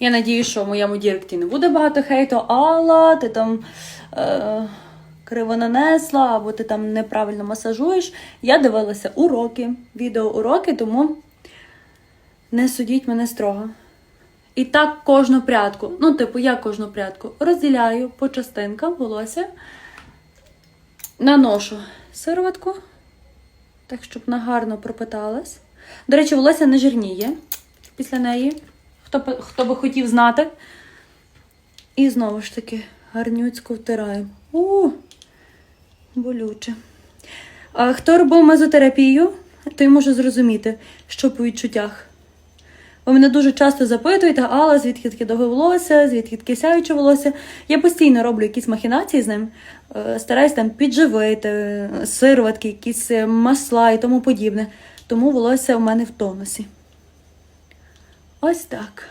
Я надію, що в моєму діректі не буде багато хейту, Алла, ти там е, криво нанесла, або ти там неправильно масажуєш. Я дивилася уроки, відеоуроки, тому не судіть мене строго. І так кожну прядку. Ну, типу, я кожну прядку розділяю по частинкам волосся, наношу сироватку, так, щоб вона гарно пропиталась. До речі, волосся не жирніє після неї, хто, хто би хотів знати. І знову ж таки гарнюцько втираємо. У, болюче. А хто робив мезотерапію, той може зрозуміти, що по відчуттях. Ви мене дуже часто запитуєте, Алла, звідки таке довге волосся, звідки таке сяюче волосся. Я постійно роблю якісь махінації з ним, е, стараюсь там підживити, е, сироватки, якісь е, масла і тому подібне. Тому волосся у мене в тонусі. Ось так.